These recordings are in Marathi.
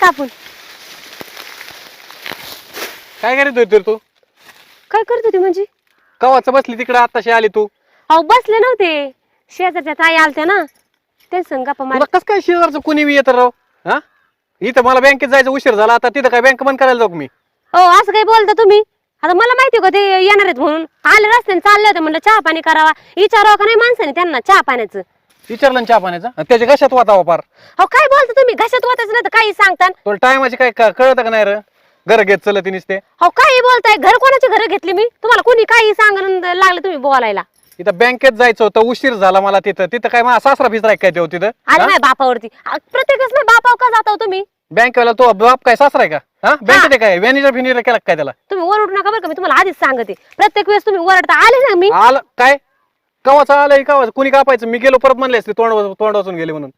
कापून काय करीत होती रे तू? काय करत होती म्हणजे? कवाच बसली तिकडे आताशी आली तू. अहो बसले नव्हते. शेजारच्या ताई आलत्या ना. ते संग गप्पा मार तुला कस काय शेजारचं कोणी बी येतं राव? हा? इथं मला बँकेत जायचं उशीर झाला आता तिथं काय बँक बंद करायला जाऊ का मी? हो असं काही बोलता तुम्ही? आता मला माहिती का ते येणार आहेत म्हणून? आले रस्त्याने चालले होते म्हणलं चहा पाणी करावा. विचारावं का नाही माणसाने त्यांना चहा पाण्याचं? विचारलं ना चहा पाण्याचा? आणि त्याच्या कशात वातावा पार हो काय बोलता तुम्ही? घशात वाचायचं नाही तर काही सांगता तुला टायमाची काय क- कळतं का नाही रे? घर घेत चलत ते. हो काही बोलताय? घर कोणाची घर घेतली मी? तुम्हाला कोणी काही सांगून लागलं तुम्ही बोलायला. इथं बँकेत जायचं होतं उशीर झाला मला तिथं. तिथं काय माझा सासरा फिसरा काय तेव्हा तिथं? आले नाही बापावरती. आ, प्रत्येक वेळेस नाही बापावर का जाता हो तुम्ही? बँकेला तो बाप काय सासरा आहे का? हा? बँकेत आहे काय? मॅनेजर फिनेजर केला का काय त्याला? तुम्ही ओरडू नका बरं का मी तुम्हाला आधीच सांगते. प्रत्येक वेळेस तुम्ही ओरडता. आले ना मी? आलं काय? कवाच आलंय कवाच कुणी कापायचं? मी गेलो परत म्हणले असते तोंड तोंड वाचून गेले म्हणून.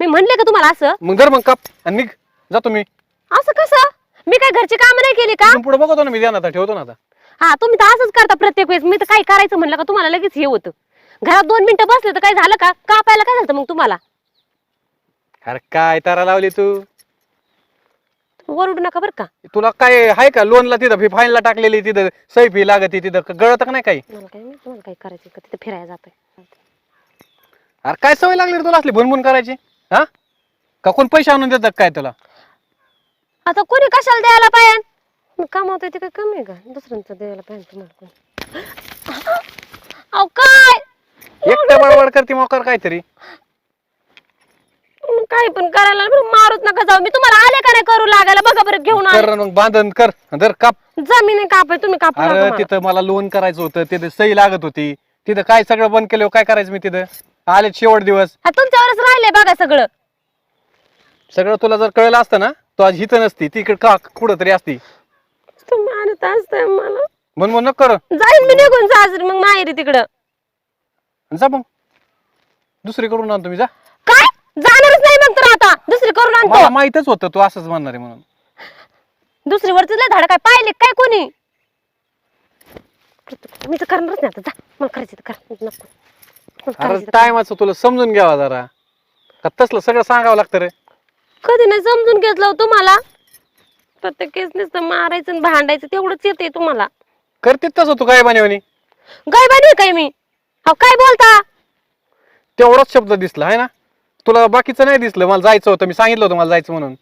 मी म्हणले का तुम्हाला असं? मग धर मग काप आणि निघ. जातो मी. असं कसं? मी काय घरची कामं नाही केली का? पुढे बघतो ना मी ध्यानात आता, ठेवतो ना आता. हा तुम्ही तर असंच करता प्रत्येक वेळेस. मी तर काय करायचं म्हणलं का तुम्हाला लगेच हे होतं. घरात दोन मिनिटं बसले तर काय झालं का? कापायला काय झालं मग तुम्हाला? अरे काय तारा लावली तू? ओरडू नका बरं का. तुला काय आहे का? लोनला तिथं फी फाईनला टाकलेली तिथं सही फी लागती तिथं गळत का नाही काही? मला माहीत तुम्हाला काय करायचं का तिथे फिरायला जातोय. अरे काय सवय लागली रे तुला असली भुनभुन करायची? हा? का कोण पैसे आणून देतात काय तुला? आता कोणी कशाला द्यायला पाहिजे? कमावतोय ते काय कमी आहे का? दुसऱ्यांचं द्यायला पाहिजे तुम्हाला कोणी. अहो काय? एकट्या बडबड करते मोकर काहीतरी. काय पण करायला बरं मारूच नका जाऊ. मी तुम्हाला आले का नाही करू लागायला? बघा बरं घेऊन आले. कर मग बांधन कर. धर काप. जमीन कापाय तुम्ही कापू नका अरे मला. तिथं मला लोन करायचं होतं तिथं सही लागत होती. तिथं काय सगळं बंद केलं काय करायचं मी तिथं? आले शेवट दिवस. हा, तुमच्यावरच राहिलंय बघा सगळं. सगळं तुला जर कळलं असतं ना तो आज हिथं नसती तिकडे का कुठं तरी असती. तुम्ही आणत असताय मला. म्हणून मग नको कर. जाईन मी निघून सासरी मग माहेरी तिकडं. जा मग. दुसरी करून आणतो मी जा. जाणारच नाही मग तर आता. दुसरी करून आणतो. माहितच होतं तू असंच म्हणणार आहे म्हणून. दुसरी वरती लय धाड काय पाहिले काय कोणी? मी तर करणारच नाही आता. जा मला करायचं तर कर. नको. मला अरे करायचं तर कर. टायमाचं तुला समजून घ्यावा जरा. का तसलं सगळं सांगावं लागतं रे? कधी नाही समजून घेतलं हो तुम्हाला? प्रत्येक केस नुसतं मारायचं आणि भांडायचं तेवढंच येते तुम्हाला. करते तसं तू काय बानी गायबानी काय मी? अहो काय बोलता? तेवढाच शब्द दिसला आहे ना? तुला बाकीचं नाही दिसलं मला जायचं होतं मी सांगितलं होतं मला जायचं म्हणून.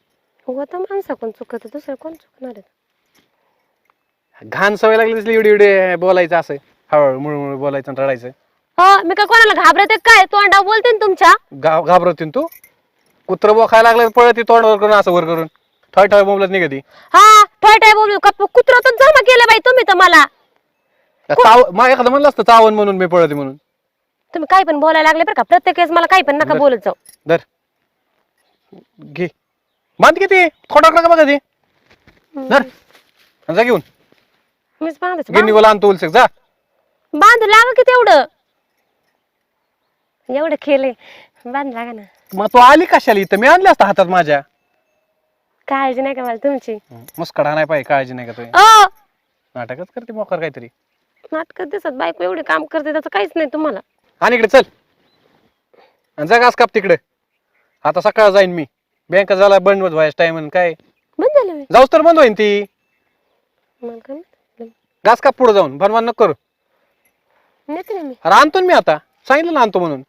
हो आता माणसा कोण चुकत दुसरं कोण चुकणार आहे? घाण सवय लागली दिसली एवढी एवढी बोलायचं असं हळूहळू मुळमुळ बोलायचं आणि रडायचं. हो मी काय कोणाला घाबरते काय? तोंडा बोलते ना तुमच्या. घा घाबरतीन तू? कुत्र बोखायला लागलं पळती तोंड वर करून असं वर करून. ठय ठय बोंबलत निघती. हा ठोय ठोय बोलू का कुत्रा तर जमा केलं बाई तुम्ही तर मला. चाव मग एखादं म्हणलं असतं चावण म्हणून मी पळते म्हणून. तुम्ही काही पण बोलायला लागले बरं का? प्रत्येक वेळेस मला काही पण नका बरं. बोलत जाऊ. धर घे. बांध किती खोटा का बघा ती? धर आणि जा घेऊन. मीच बांधायचं. गिन्नी गोला आणतो उलसक. जा. बांधू लागा की तेवढं. एवढं केले बांध लागा ना. मग तू आली कशाला इथं? मी आणली असतं हातात माझ्या. काळजी नाही का मला तुमची? मुस्कडा नाही पाहिजे काळजी नाही का तुझी? अ! नाटकच करते मोकर काहीतरी. नाटकात दिसत बायको एवढे काम करते त्याचं काहीच नाही तुम्हाला. आणि इकडे चल. आणि जा घास काप तिकडे. आता सकाळ जाईन मी. बँक झाला बंद व्हायचं टाइम काय? बंद झालं व्हय. जाऊस तर बंद होईन ती. मला काय? माहीत. घास काप पुढे जाऊन भनवान नको करू. नेते ना मी. अरे आणतो ना मी आता. सांगितलं ना आणतो म्हणून.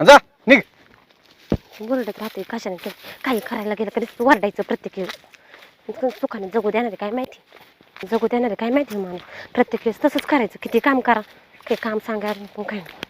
आणि जा निघ. गुरडत राहते कशाने ते? काही करायला गेलं कधी वरडायचं प्रत्येक वेळेस. सुखाने जगू देणार काय माहिती? जगू देणार काय माहिती मला प्रत्येक वेळेस तसंच करायचं. किती काम करा. काही काम सांगा काय नाही.